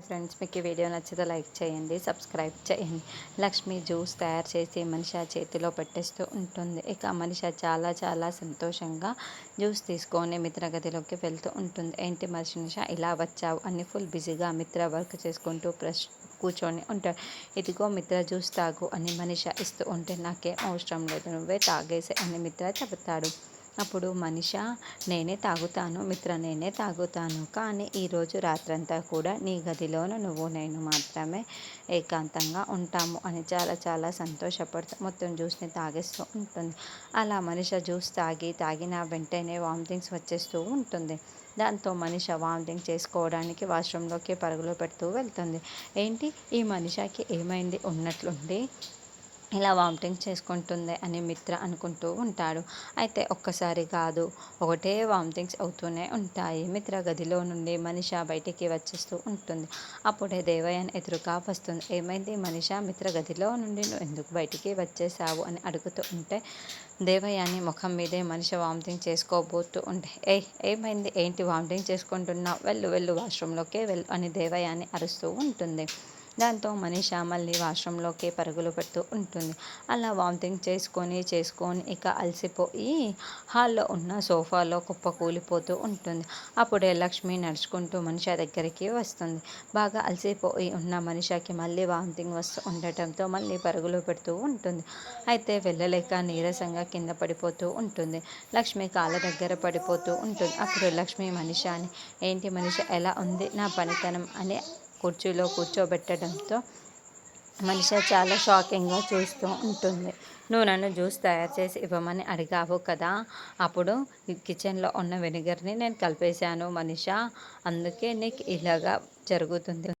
Friends మీకు ఈ video నచ్చితే లైక్ చేయండి సబ్స్క్రైబ్ చేయండి. లక్ష్మి జ్యూస్ తయారు చేసి మనిషి చేతిలో పెట్టేస్తూ ఉంటుంది. ఇక మనిషి చాలా చాలా సంతోషంగా జ్యూస్ తీసుకొని మిత్ర గదిలోకి వెళ్తూ ఉంటుంది. ఏంటి మనిషి ఇలా వచ్చావు? అని ఫుల్ బిజీగా మిత్ర వర్క్ చేసుకుంటూ ప్రెస్ కూర్చొని ఉంటాడు. ఇదిగో మిత్ర జ్యూస్ తాగు అని మనిషి ఇస్తూ ఉంటే నాకేం అవసరం లేదు నువ్వే తాగేసి అని మిత్ర చెబుతాడు. అప్పుడు మనిష నేనే తాగుతాను మిత్ర నేనే తాగుతాను కానీ ఈరోజు రాత్రంతా కూడా నీ గదిలోను నువ్వు నేను మాత్రమే ఏకాంతంగా ఉంటాము అని చాలా చాలా సంతోషపడుతూ మొత్తం జ్యూస్ని తాగేస్తూ ఉంటుంది. అలా మనిష జ్యూస్ తాగి తాగిన వెంటనే వామిటింగ్స్ వచ్చేస్తూ ఉంటుంది. దాంతో మనిష వామిటింగ్ చేసుకోవడానికి వాష్రూమ్లోకి పరుగులు పెడుతూ వెళ్తుంది. ఏంటి? ఈ మనిషికి ఏమైంది? ఉన్నట్లుండి ఇలా వామిటింగ్ చేసుకుంటుంది అని మిత్ర అనుకుంటూ ఉంటాడు. అయితే ఒక్కసారి కాదు ఒకటే వామిటింగ్స్ అవుతూనే ఉంటాయి. మిత్ర గదిలో నుండి మనిష బయటికి వచ్చేస్తూ ఉంటుంది. అప్పుడే దేవయాన్ ఎదురుగా వస్తుంది. ఏమైంది మనిష? మిత్ర గదిలో నుండి నువ్వు ఎందుకు బయటికి వచ్చేసావు అని అడుగుతూ ఉంటే దేవయాని ముఖం మీదే మనిషి వామిటింగ్ చేసుకోబోతూ ఉంటే ఏ ఏమైంది? ఏంటి వామిటింగ్ చేసుకుంటున్నావు? వెళ్ళు వెళ్ళు వాష్రూమ్లోకే వెళ్ళు అని దేవయాని అరుస్తూ ఉంటుంది. దాంతో మనీష మళ్ళీ వాష్రూమ్లోకి పరుగులు పెడుతూ ఉంటుంది. అలా వామిటింగ్ చేసుకొని చేసుకొని ఇక అలసిపోయి హాల్లో ఉన్న సోఫాలో కుప్ప కూలిపోతూ ఉంటుంది. అప్పుడే లక్ష్మి నడుచుకుంటూ మనిషి దగ్గరికి వస్తుంది. బాగా అలసిపోయి ఉన్న మనిషికి మళ్ళీ వామిటింగ్ వస్తూ ఉండటంతో మళ్ళీ పరుగులు పెడుతూ ఉంటుంది. అయితే వెళ్ళలేక నీరసంగా కింద పడిపోతూ ఉంటుంది. లక్ష్మి కాళ్ళ దగ్గర పడిపోతూ ఉంటుంది. అప్పుడు లక్ష్మి మనిషాని ఏంటి మనిషి ఎలా ఉంది నా పనితనం? అని కుర్చీలో కూర్చోబెట్టడంతో మనిషి చాలా షాకింగ్గా చూస్తూ ఉంటుంది. నువ్వు నన్ను జ్యూస్ తయారు చేసి ఇవ్వమని అడిగావు కదా అప్పుడు కిచెన్లో ఉన్న వెనిగర్ని నేను కలిపేశాను మనిష అందుకే నీకు ఇలాగా జరుగుతుంది.